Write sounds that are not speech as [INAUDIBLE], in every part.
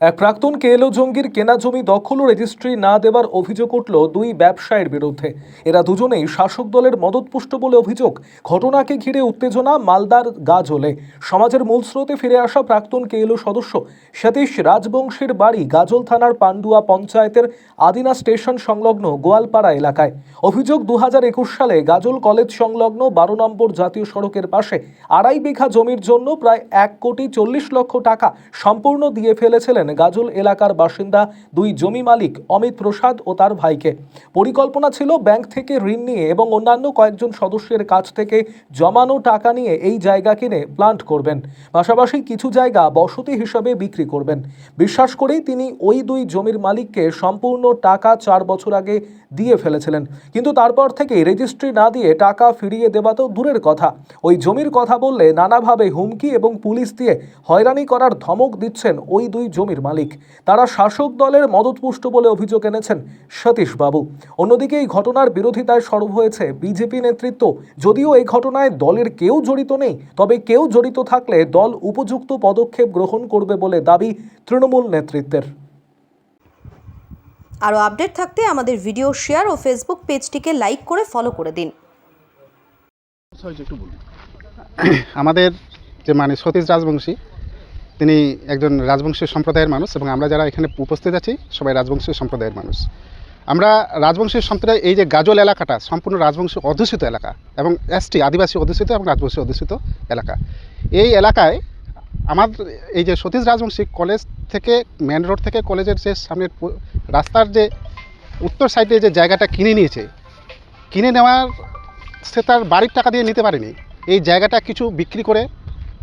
এক প্রাক্তন কেএলও জঙ্গির কেনা জমি দখল ও রেজিস্ট্রি না দেওয়ার অভিযোগ উঠল দুই ব্যবসায়ীর বিরুদ্ধে। এরা দুজনেই শাসক দলের মদতপুষ্ট বলে অভিযোগ, ঘটনাকে ঘিরে উত্তেজনা, মালদার গাজলে। সমাজের মূল স্রোতে ফিরে আসা প্রাক্তন কেএলও সদস্য সতীশ রাজবংশীর বাড়ি গাজল থানার পান্ডুয়া পঞ্চায়েতের আদিনা স্টেশন সংলগ্ন গোয়ালপাড়া এলাকায়। অভিযোগ দু হাজার একুশ সালে গাজল কলেজ সংলগ্ন বারো নম্বর জাতীয় সড়কের পাশে আড়াই বিঘা জমির জন্য প্রায় এক কোটি চল্লিশ লক্ষ টাকা সম্পূর্ণ দিয়ে ফেলেছিলেন গাজল এলাকার বাসিন্দা দুই জমি মালিক অমিত প্রসাদ ও তার ভাইকে। পরিকল্পনা ছিল ব্যাংক থেকে ঋণ নিয়ে এবং অন্যান্য কয়েকজন সদস্যের কাছ থেকে জমানো টাকা নিয়ে এই জায়গা কিনে প্লান্ট করবেন। পাশাপাশি কিছু জায়গা বসতি হিসাবে বিক্রি করবেন। বিশ্বাস করেই তিনি ওই দুই জমির মালিককে সম্পূর্ণ টাকা চার বছর আগে দিয়ে ফেলেছিলেন। কিন্তু তারপর থেকে রেজিস্ট্রি না দিয়ে টাকা ফিরিয়ে দেওয়া তো দূরের কথা। ওই জমির কথা বললে নানাভাবে হুমকি এবং পুলিশ দিয়ে হয়রানি করার ধমক দিচ্ছেন ওই দুই জমির মালিক। তারা শাসক দলের মদতপুষ্ট বলে অভিযোগ এনেছেন সতীশ বাবু অন্যদিকে এই ঘটনার বিরোধিতায় সরব হয়েছে বিজেপি নেতৃত্ব। যদিও এই ঘটনায় দলের কেউ জড়িত নেই তবে কেউ জড়িত থাকলে দল উপযুক্ত পদক্ষেপ গ্রহণ করবে বলে দাবি তৃণমূল নেতৃত্বের। আরও আপডেট থাকতে আমাদের ভিডিও শেয়ার ও ফেসবুক পেজটিকে লাইক করে ফলো করে দিন। আমাদের যে মানে সতীশ রাজবংশী তিনি একজন রাজবংশী সম্প্রদায়ের মানুষ এবং আমরা যারা এখানে উপস্থিত আছি, সবাই রাজবংশী সম্প্রদায়ের মানুষ। আমরা রাজবংশী সম্প্রদায়, এই যে গাজল এলাকাটা সম্পূর্ণ রাজবংশী অধ্যুষিত এলাকা এবং এসটি আদিবাসী অধ্যুষিত এবং রাজবংশী অধ্যুষিত এলাকা। এই এলাকায় আমার এই যে সতীশ রাজবংশী কলেজ থেকে, মেন রোড থেকে কলেজের যে সামনের রাস্তার যে উত্তর সাইডে যে জায়গাটা কিনে নিয়েছে, কিনে নেওয়ার সে তার বাড়ির টাকা দিয়ে নিতে পারেনি। এই জায়গাটা কিছু বিক্রি করে,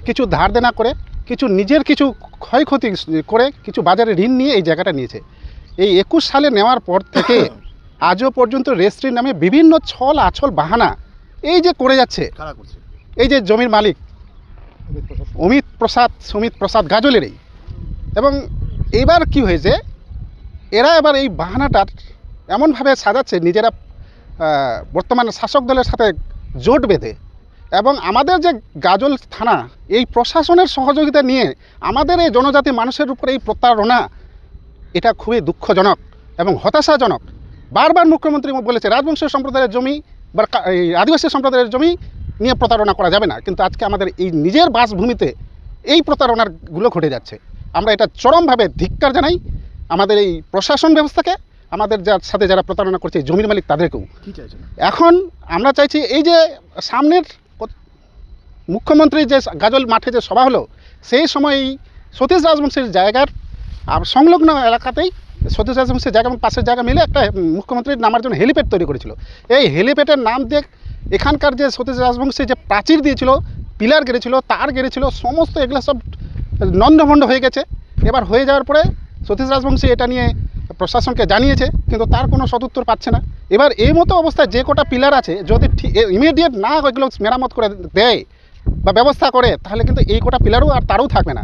কিছু ধার দেনা করে কিছু নিজের কিছু ক্ষয়ক্ষতি করে কিছু বাজারে ঋণ নিয়ে এই জায়গাটা নিয়েছে। এই একুশ সালে নেওয়ার পর থেকে [COUGHS] আজও পর্যন্ত রেজিস্ট্রির নামে বিভিন্ন ছল আছল বাহানা এই যে করে যাচ্ছে। এই যে জমির মালিক অমিত প্রসাদ সুমিত প্রসাদ গাজলেরই। এবং এবার কি হয়েছে এরা এবার এই বাহানাটার এমনভাবে সাজাচ্ছে নিজেরা বর্তমান শাসক দলের সাথে জোট বেঁধে। এবং আমাদের যে গাজল থানা এই প্রশাসনের সহযোগিতা নিয়ে আমাদের এই জনজাতি মানুষের উপরে এই প্রতারণা এটা খুবই দুঃখজনক এবং হতাশাজনক। বারবার মুখ্যমন্ত্রী বলেছে রাজবংশী সম্প্রদায়ের জমি বা এই আদিবাসী সম্প্রদায়ের জমি নিয়ে প্রতারণা করা যাবে না। কিন্তু আজকে আমাদের এই নিজের বাসভূমিতে এই প্রতারণারগুলো ঘটে যাচ্ছে। আমরা এটা চরমভাবে ধিক্কার জানাই আমাদের এই প্রশাসন ব্যবস্থাকে আমাদের যার সাথে যারা প্রতারণা করছে জমির মালিক তাদেরকেও। এখন আমরা চাইছি এই যে সামনের মুখ্যমন্ত্রীর যে গাজল মাঠে যে সভা হলো, সেই সময় সতীশ রাজবংশীর জায়গার আর সংলগ্ন এলাকাতেই সতীশ রাজবংশীর জায়গা এবং পাশের জায়গা মিলে একটা মুখ্যমন্ত্রীর নামার জন্য হেলিপ্যাড তৈরি করেছিল। এই হেলিপ্যাডের নাম দিয়ে এখানকার যে সতীশ রাজবংশী যে প্রাচীর দিয়েছিল, পিলার গেড়েছিল, তার গেড়েছিল, সমস্ত এগুলো সব নন্দভণ্ড হয়ে গেছে। এবার হয়ে যাওয়ার পরে সতীশ রাজবংশী এটা নিয়ে প্রশাসনকে জানিয়েছে, কিন্তু তার কোনো সদুত্তর পাচ্ছে না। এবার এই মতো অবস্থায় যে কটা পিলার আছে, যদি ইমিডিয়েট না ওইগুলো মেরামত করে দেয় বা ব্যবস্থা করে, তাহলে কিন্তু এই কটা পিলারও আর তারও থাকবে না।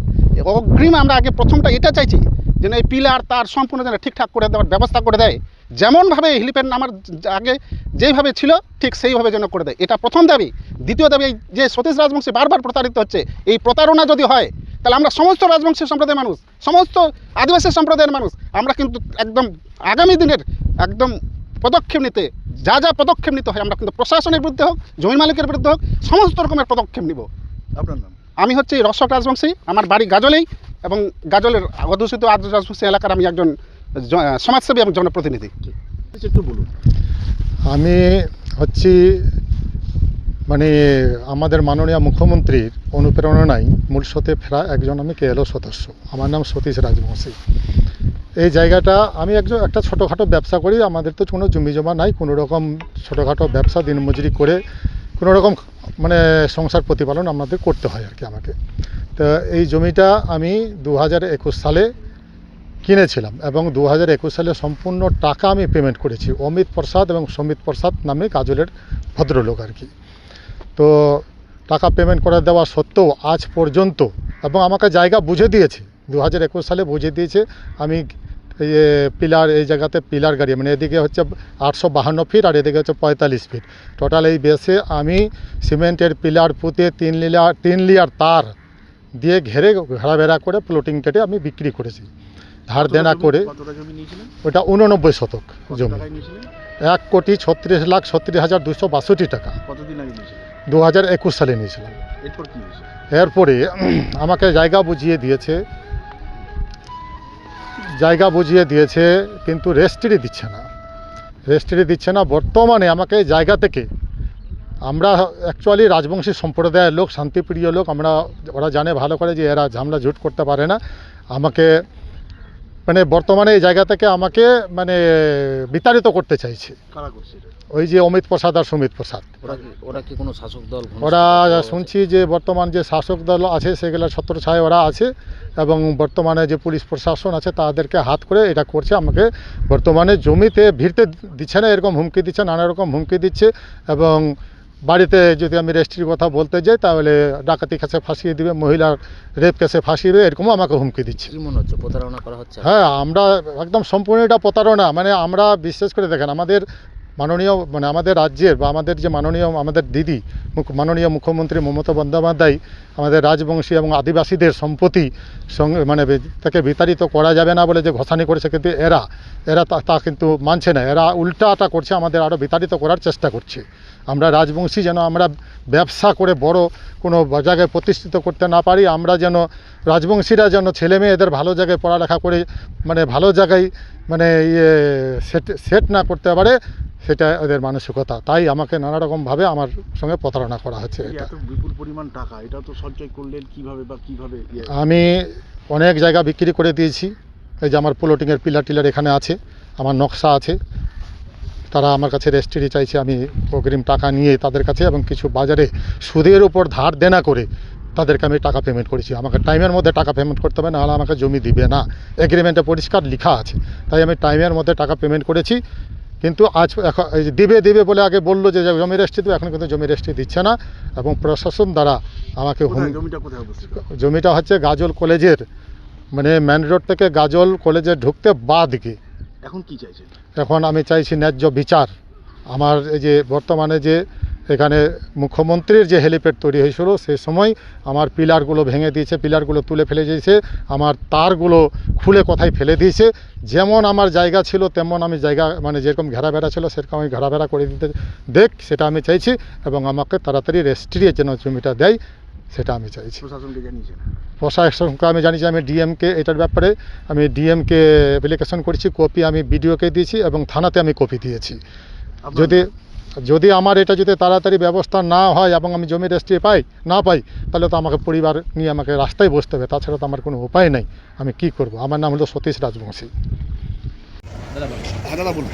অগ্রিম আমরা আগে প্রথমটা এটা চাইছি, যেন এই পিলার তার সম্পূর্ণ যেন ঠিকঠাক করে দেওয়ার ব্যবস্থা করে দেয়। যেমনভাবে হেলিপ্যাড আমার আগে যেইভাবে ছিল, ঠিক সেইভাবে যেন করে দেয়। এটা প্রথম দাবি। দ্বিতীয় দাবি, এই যে সতীশ রাজবংশী বারবার প্রতারিত হচ্ছে, এই প্রতারণা যদি হয়, তাহলে আমরা সমস্ত রাজবংশী সম্প্রদায়ের মানুষ, সমস্ত আদিবাসী সম্প্রদায়ের মানুষ, আমরা কিন্তু একদম আগামী দিনের একদম পদক্ষেপ নিতে যা যা পদক্ষেপ নিতে হয় আমরা কিন্তু প্রশাসনের বিরুদ্ধে হোক জমি মালিকের বিরুদ্ধে হোক সমস্ত রকমের পদক্ষেপ নিব। আপনার নাম? আমি হচ্ছে রসক রাজবংশী আমার বাড়ি গাজলেই এবং গাজলের অধ্যুষিত আর্য রাজবংশী এলাকার আমি একজন সমাজসেবী এবং জনপ্রতিনিধি। একটু বলুন। আমি হচ্ছি মানে আমাদের মাননীয় মুখ্যমন্ত্রীর অনুপ্রেরণায় মূল সতে ফেরা একজন আমি কেএলও সদস্য। আমার নাম সতীশ রাজবংশী। এই জায়গাটা আমি একজন একটা ছোটোখাটো ব্যবসা করি, আমাদের তো কোনো জমি জমা নাই, কোনো রকম ছোটোখাটো ব্যবসা দিনমজুরি করে কোনো রকম মানে সংসার প্রতিপালন আমাদের করতে হয় আর কি আমাকে। তো এই জমিটা আমি দু হাজার একুশ সালে কিনেছিলাম এবং দু হাজার একুশ সালে সম্পূর্ণ টাকা আমি পেমেন্ট করেছি, অমিত প্রসাদ এবং সমিত প্রসাদ নামে কাজলের ভদ্রলোক আর কি। তো টাকা পেমেন্ট করে দেওয়া সত্ত্বেও আজ পর্যন্ত, এবং আমাকে জায়গা বুঝে দিয়েছে দু হাজার একুশ সালে বুঝে দিয়েছে আমি পিলার এই জায়গাতে পিলার গাড়ি মানে এদিকে হচ্ছে আটশো বাহান্ন ফিট আর এদিকে হচ্ছে পঁয়তাল্লিশ ফিট। টোটাল এই বেসে আমি সিমেন্টের পিলার পুঁতে তিন লিয়ার তিন লিয়ার তার দিয়ে ঘেরে ঘেরাবেড়া করে প্লটিং কেটে আমি বিক্রি করেছি। ধার দেনা করে ওটা উননব্বই শতক জমি। এক কোটি ছত্রিশ লাখ ছত্রিশ হাজার দুশো বাষট্টি টাকা। দু হাজার একুশ সালে নিয়েছিলাম। এরপরে আমাকে জায়গা বুঝিয়ে দিয়েছে জায়গা বুঝিয়ে দিয়েছে, কিন্তু রেস্ট্রি দিচ্ছে না। রেস্ট্রি দিচ্ছে না। বর্তমানে আমাকে জায়গা থেকে আমরা অ্যাকচুয়ালি রাজবংশী সম্প্রদায়ের লোক, শান্তিপ্রিয় লোক, আমরা, ওরা জানে ভালো করে যে এরা ঝামলা ঝুট করতে পারে না। আমাকে মানে বর্তমানে এই জায়গা থেকে আমাকে মানে বিতাড়িত করতে চাইছে? ওই যে অমিত প্রসাদ আর সুমিত প্রসাদ। ওরা কি ওরা কোনো শাসক দল ওরা শুনছি যে বর্তমান যে শাসক দল আছে সেগুলো ছত্র ছায় ওরা আছে এবং বর্তমানে যে পুলিশ প্রশাসন আছে তাদেরকে হাত করে এটা করছে আমাকে বর্তমানে জমিতে ভিড়তে দিচ্ছে না এরকম হুমকি দিচ্ছে নানা রকম হুমকি দিচ্ছে এবং বাড়িতে যদি আমি রেস্ট্রির কথা বলতে যাই তাহলে ডাকাতি কেসে ফাঁসিয়ে দিবে মহিলার রেপ কেসে ফাঁসিয়ে দেবে এরকমও আমাকে হুমকি দিচ্ছে। মনে হচ্ছে? প্রতারণা করা হচ্ছে? হ্যাঁ আমরা একদম সম্পূর্ণ এটা প্রতারণা। মানে আমরা বিশেষ করে দেখেন আমাদের মাননীয় মানে আমাদের রাজ্যের বা আমাদের যে মাননীয় আমাদের দিদি মুখ- মাননীয় মুখ্যমন্ত্রী মমতা বন্দ্যোপাধ্যায় আমাদের রাজবংশী এবং আদিবাসীদের সম্পত্তি সঙ্গে মানে তাকে বিতাড়িত করা যাবে না বলে যে ঘোষণা করেছে কিন্তু এরা এরা তা- তা কিন্তু মানছে না। এরা উল্টাটা করছে আমাদের আরও বিতাড়িত করার চেষ্টা করছে। আমরা রাজবংশী যেন আমরা ব্যবসা করে বড় কোনো জায়গায় প্রতিষ্ঠিত করতে না পারি আমরা যেন রাজবংশীরা যেন ছেলে মেয়েদের ভালো জায়গায় পড়ালেখা করে মানে ভালো জায়গায় মানে ইয়ে সেট সেট না করতে পারে সেটা ওদের মানসিকতা। তাই আমাকে নানা রকমভাবে আমার সঙ্গে প্রতারণা করা হচ্ছে এটা। বিপুল পরিমাণ টাকা এটা তো সঞ্চয় করলেন কীভাবে বা কীভাবে? ইয়ে- আমি অনেক জায়গা বিক্রি করে দিয়েছি। এই যে আমার প্লটিংয়ের পিলার টিলার এখানে আছে আমার নকশা আছে। তারা আমার কাছে রেজিস্ট্রি চাইছে আমি অগ্রিম টাকা নিয়ে তাদের কাছে এবং কিছু বাজারে সুদের উপর ধার দেনা করে তাদেরকে আমি টাকা পেমেন্ট করেছি। আমাকে টাইমের মধ্যে টাকা পেমেন্ট করতে হবে নাহলে আমাকে জমি দিবে না। এগ্রিমেন্টে পরিষ্কার লেখা আছে। তাই আমি টাইমের মধ্যে টাকা পেমেন্ট করেছি। কিন্তু আজ এখন দিবে দিবে বলে আগে বলল যে জমি রেজিস্ট্রি দেবে এখন কিন্তু জমি রেজিস্ট্রি দিচ্ছে না এবং প্রশাসন দ্বারা আমাকে হুম জমিটা কোথায় জমিটা হচ্ছে গাজল কলেজের মানে মেন রোড থেকে গাজল কলেজে ঢুকতে বাদ দিকে। এখন কি চাইছেন? এখন আমি চাইছি ন্যায্য বিচার। আমার এই যে বর্তমানে যে এখানে মুখ্যমন্ত্রীর যে হেলিপ্যাড তৈরি হয়েছিল, সেই সময় আমার পিলারগুলো ভেঙে দিয়েছে, পিলারগুলো তুলে ফেলে দিয়েছে, আমার তারগুলো খুলে কোথায় ফেলে দিয়েছে, যেমন আমার জায়গা ছিল, তেমন আমি জায়গা মানে যেরকম ঘেরাবেড়া ছিল, সেরকম আমি ঘেরাবেড়া করে দিতে, দেখ, সেটা আমি চাইছি এবং আমাকে তাড়াতাড়ি রেস্ট্রিয়ে যেন জমিটা দেয়। সেটা আমি চাইছি। প্রশাসনকে জানিয়েছেন? প্রশাসনকে আমি জানি যে আমি ডিএমকে এটার ব্যাপারে আমি ডিএমকে অ্যাপ্লিকেশন করেছি কপি আমি বিডিওকে দিয়েছি এবং থানাতে আমি কপি দিয়েছি। যদি যদি আমার এটা যদি তাড়াতাড়ি ব্যবস্থা না হয় এবং আমি জমি রেজিস্ট্রি পাই না পাই তাহলে তো আমাকে পরিবার নিয়ে আমাকে রাস্তায় বসতে হবে তাছাড়া তো আমার কোনো উপায় নেই। আমি কি করব? আমার নাম হলো সতীশ রাজবংশী। হ্যাঁ দাদা বলুন।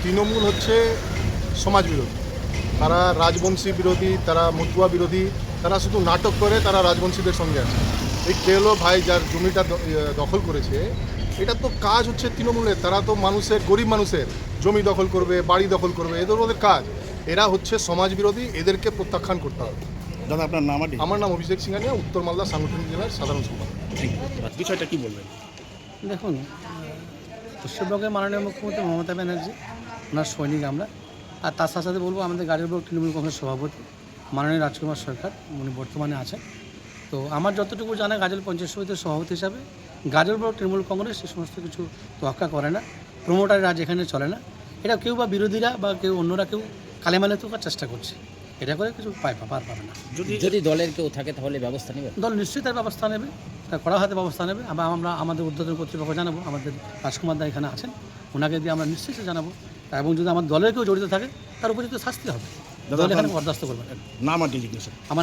তৃণমূল হচ্ছে সমাজ বিরোধী তারা রাজবংশী বিরোধী তারা মতুয়া বিরোধী তারা শুধু নাটক করে তারা রাজবংশীদের সঙ্গে আছে। এই কেলো ভাই যার জমিটা ইয়ে, দখল করেছে এটা তো কাজ হচ্ছে তৃণমূলের। তারা তো মানুষের গরিব মানুষের জমি দখল করবে বাড়ি দখল করবে এদের ওদের কাজ। এরা হচ্ছে সমাজ বিরোধী এদেরকে প্রত্যাখ্যান করতে হবে। দাদা আপনার নাম আমার নাম অভিষেক সিংহানিয়া উত্তর মালদা সাংগঠনিক জেলার সাধারণ সম্পাদক। বিষয়টা কি বলবেন? দেখুন পশ্চিমবঙ্গের মাননীয় মুখ্যমন্ত্রী মমতা ব্যানার্জি ওনার সৈনিক আমরা। আর তার সাথে সাথে বলব আমাদের গাজীর ব্লক তৃণমূল কংগ্রেস সভাপতি। মাননীয় রাজকুমার সরকার উনি বর্তমানে আছেন। তো আমার যতটুকু জানা গাজল পঞ্চায়েত সমিতির সভাপতি হিসাবে গাজল ব্লক তৃণমূল কংগ্রেস সে সমস্ত কিছু তোয়াক্কা করে না প্রমোটার রাজ এখানে চলে না। এটা কেউ বা বিরোধীরা বা কেউ অন্যরা কেউ কালেমালে তোকার চেষ্টা করছে। এটা করে কিছু পায় পার পাবে না। যদি যদি দলের কেউ থাকে তাহলে ব্যবস্থা নেবে? দল নিশ্চয়ই তার ব্যবস্থা নেবে তার কড়া হাতে ব্যবস্থা নেবে। আবার আমরা আমাদের উদ্বোধন কর্তৃপক্ষ জানাব আমাদের রাজকুমার দা এখানে আছেন ওনাকে দিয়ে আমরা নিশ্চয়ই জানাব। এবং যদি আমার দলের কেউ জড়িত থাকে তার উপযুক্ত শাস্তি হবে। বরদাস্ত করবেন না। নাম আর ডিজিগনেশন আমার